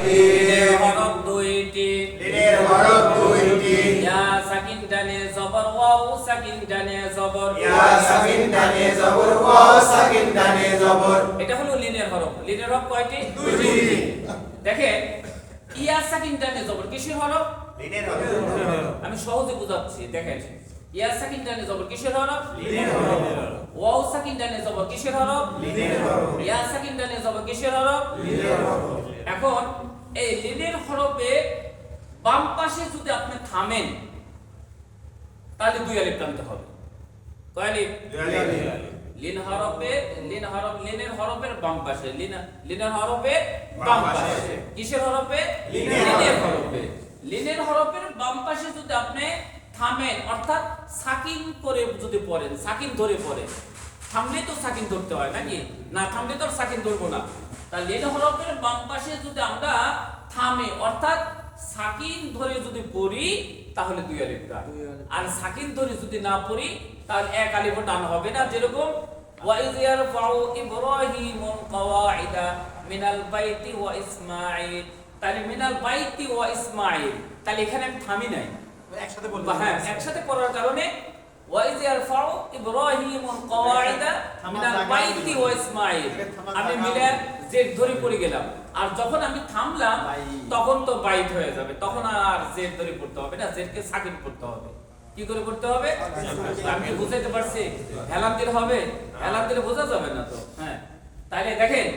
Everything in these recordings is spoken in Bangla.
লিনের হরফ। দুইটি লিনের হরফ দুইটি ইয়া সাকিন ডানে জবর ওয়াও সাকিন ডানে জবর ইয়া সাকিন ডানে জবর ওয়াও সাকিন ডানে জবর এটা হলো লিনের হরফ লিনের হরফ কয়টি দুইটি দেখেন ইয়া সাকিন ডানে জবর কিসের হরফ লিনের হরফ আমি সহজে বুঝাচ্ছি দেখেন ইয়া সাকিন ডানে জবর কিসের হরফ লিনের হরফ ওয়াও সাকিন ডানে জবর কিসের হরফ লিনের হরফ ইয়া সাকিন ডানে জবর কিসের হরফ লিনের হরফ। এখন এই লিনের হরফে বাম পাশে যদি আপনি থামেন তাহলে দুই আলিফ টানতে হবে। কয় আলিফ? লিন হরফে লিন হরফ লিনের হরফের বাম পাশে লিন লিনের হরফের বাম পাশে। কিসের হরফে? লিনের হরফে। হরফে। লিনের হরফের বাম পাশে যদি আপনি থামেন অর্থাৎ সাকিন করে যদি পড়েন সাকিন ধরে পড়েন থামলে তো সাকিন ধরতে হয় নাকি? না থামলে তো সাকিন ধরবো না। তা লিন হরফের বাম পাশে যদি আমরা থামে অর্থাৎ সাকিন ধরে যদি পড়ি তাহলে দুই আলিফ টান আর সাকিন ধরে যদি না পড়ি তাহলে এক আলিফ টান হবে না যেরকম وَإِذْ يَرْفَعُ إِبْرَاهِيمُ الْقَوَاعِدَ مِنَ الْبَيْتِ وَإِسْمَاعِيلُ তাহলে মিনাল বাইতি ওয়া ইসমাঈল তাহলে এখানে আমি থামি নাই একসাথে বা হ্যাঁ একসাথে পড়ার কারণে ওয়াইজ ইয়ারফাউ ইব্রাহিমুল কওয়াইদা মিনাল বাইতি ওয়া ইসমাঈল আমি মিলে জেড ধরে পড়ে গেলাম। আর যখন আমি থামলাম তখন তো বাইত হয়ে যাবে। তখন আর জেড ধরে পড়তে হবে না জেডকে সাকিন পড়তে হবে। কি করে পড়তে হবে? আমি বুঝাইতে পারছি? হেলান দিলে হবে? হেলান দিলে বোঝা যাবে না তো? হ্যাঁ। তাহলে দেখেন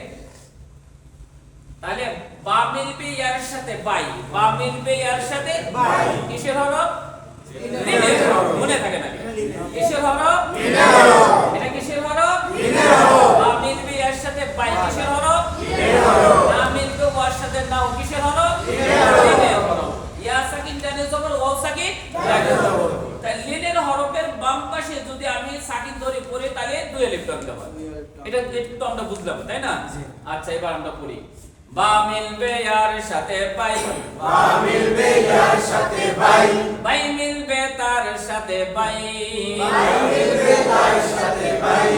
তাহলে বা মিলবে ইয়ার সাথে বাই বা মিলবে ইয়ার সাথে বাই। কিসের হরফ? মনে থাকে না। কিসের হরফ লিনের হরফ। এটা কিসের হরফ লিনের হরফ। বা মিলবে ইয়ার সাথে বাই কিসের হরফ লিনের হরফ। না মিলবে ওয়ার সাথে নাও কিসের হরফ লিনের হরফ। লিনের হরফ ইয়া সাকিন জানে জবর ওয়াও সাকিন জানে জবর। তাই লিনের হরফের বাম পাশে যদি আমি সাকিন ধরে পড়ে তাহলে দুই এটা একটু আমরা বুঝলাম তাই না? আচ্ছা এবার আমরা পড়ি। বা মিলবে ইয়ার সাথে বাই। বা মিলবে ইয়ার সাথে মিলবে তার সাথে মিলবে তার সাথে বাই।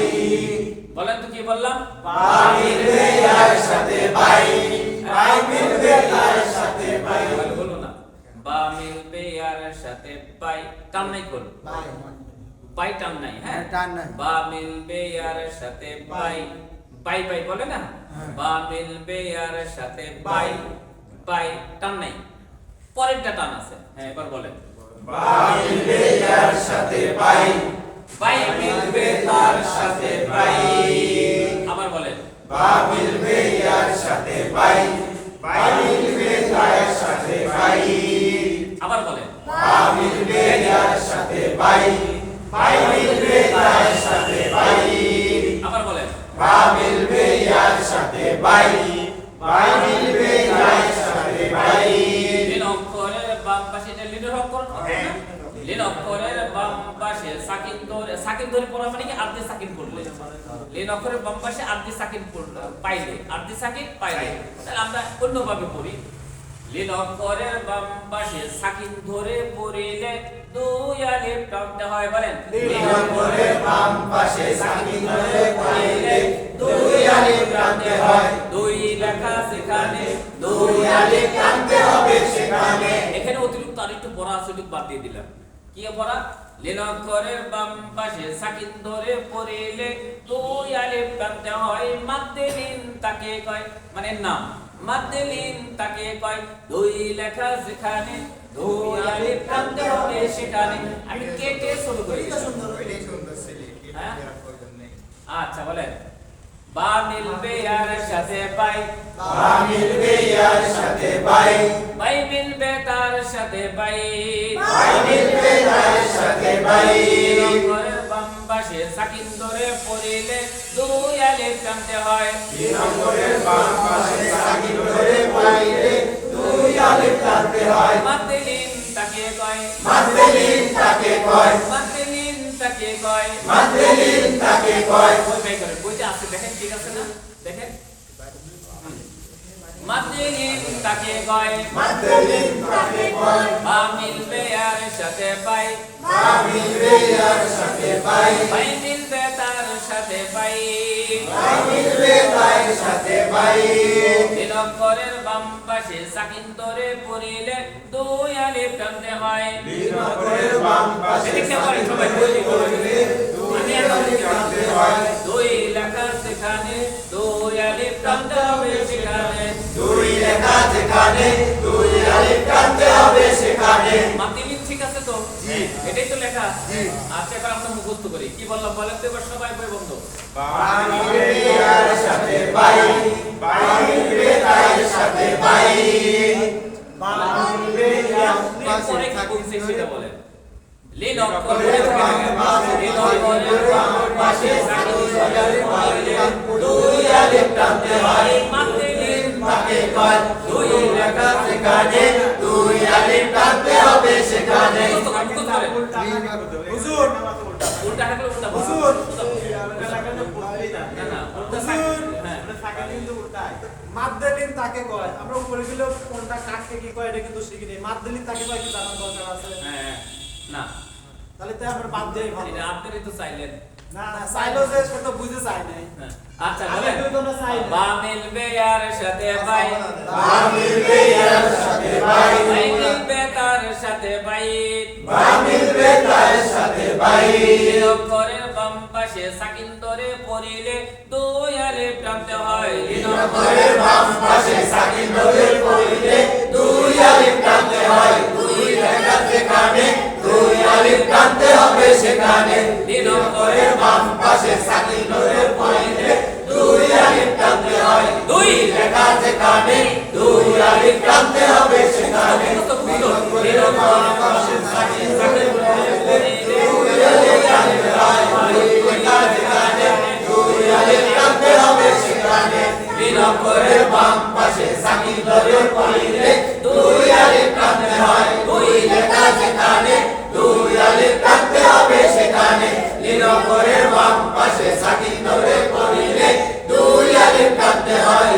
বলেন তো কি বললাম? বা মিলবে ইয়ার সাথে মিলবে তার সাথে বাই তাহলে বলো না বা মিলবে ইয়ার বাই টান নাই করো বাই টান নাই হ্যাঁ? টান নাই। বা মিলবে ইয়ার সাথে বাই বাই বাই বলে না? বা মিলবে ইয়ার সাথে বাই বাই টান নাই। পরেরটা টান আছে। হ্যাঁ এবার বলেন। বা মিলবে ইয়ার সাথে বাই বাই মিলবে তার সাথে বাই আবার বলেন। বা মিলবে ইয়ার সাথে বাম পাশে এটা লিনের অক্ষর। লিন অক্ষরের বাম পাশে সাকিন ধরে সাকিন ধরে পড়া মানে কি? আর্ধে সাকিন পড়লে লিন অক্ষরের বাম পাশে আর্ধে পড়লে পাইলে। আর্ধে সাকিন পাইলে। তাহলে আমরা অন্যভাবে পড়ি। লিন অক্ষরের বাম পাশে সাকিন ধরে পড়িলে দুই আলিফ টানতে হয় বলেন। করে বাম পাশে সাকিন ধরে পড়িলে দুই আলিফ টানতে হয়। দুই লেখা সেখানে। দুই আলিফ টানতে হবে সেখানে। এখানে অতিরিক্ত আরেকটু আছে একটু বাদ দিয়ে দিলাম। কি পড়া? লীলক্ষরের বাম পাশে সাকিন ধরে পড়িলে দুই আলিফ টানতে হয়। মাদ্দে লিন তাকে কয় মানে নাম। মাদ্দে লিন তাকে কয় দুই লেখা সেখানে। দুই আলিফ টানতে হবে সেখানে। আমি কেটে শুরু করি হ্যাঁ? আচ্ছা বলেন। বা মিলবে আর সাথে পাই। বা মিলবে ইয়ার সাথে বাই বাই মিলবে তার সাথে বাই বাই মিলবে তার সাথে বাই ঘরের বাম পাশে সাকিন ধরে পড়িলে দুই আলিফ টানতে হয়। তিন নম্বরের বাম সাকিন ধরে পড়িলে দুই আলিফ টানতে হয়। মাদ্দেলিন তাকে কয়। মাদ্দেলিন তাকে কয়। মাদ্দেলিন তাকে কয়। মাদ্দেলিন তাকে কয়। দেখেন ঠিক আছে না? দেখেন। মাদ্দেলিন তাকে কয়। মাদ্দেলিন তাকে কয়। বা মিলবে আর সাথে পাই। বা মিলবে ইয়ার সাথে বাই বাই মিলবে তার সাথে বাই বাই মিলবে তার সাথে বাই তিন বাম পাশে সাকিন ধরে পড়িলে দুই আলিফ টানতে হয়। তিন বাম পাশে এদিকে বলেন সবাই দুই আমি টানতে হয়। দুই যেখানে দুই আলিফ টানতে হবে সেখানে। মাতিমিন ঠিক আছে তো? জি। এটাই তো লেখা। জি। আচ্ছা এবার আমরা মুখস্থ করি। কি বললাম বলেন তো এবার সবাই বই বন্ধ। বাই মিলবে সাথে বাই বাই মিলবে সাথে বাই। বাই মিলবে পরে কি বলছে সেটা বলেন। লিন অক্ষরের বাম অক্ষরের পাশে সাকিন ধরে পড়িলে দুই আলিফ টানতে হয়। মাতিমিন তাকে কয় সেখানে দুই আলিফ টানতে হবে সেখানে। হুজুর উল্টা থাকলে উল্টা হুজুর। উল্টা বলো। না, না, উল্টা হুজুর হ্যাঁ। মাদ্দালিন তাকে কয়? আমরা উপরে গেলেও কোনটা কাকে কি কয় এটা কিন্তু শিখি নেই। মাদ্দালিন তাকে কয় কি জানার দরকার আছে। হ্যাঁ, না। তাহলে তো আমরা বাদ দেই ভালো আপনারই তো চাইলেন। না চাইলো যে সে তো বুঝে চাই নাই। হ্যাঁ। আচ্ছা আমি বলেন। দুজনে চাই না। বা মিলবে আর সাথে বাই। বা মিলবে তার সাথে বাই। বাই মিলবে তার সাথে বাই। বা মিলবে তার সাথে বাই। অক্ষরের বাম পাশে সাকিন ধরে পড়িলে দুই আলিফ টানতে হয়। অক্ষরের বাম পাশে সাকিন ধরে পড়িলে দুই আলিফ টানতে হয়। অক্ষরের বাম পাশে সাকিন ধরে পড়িলে দুই আলিফ টানতে হয়।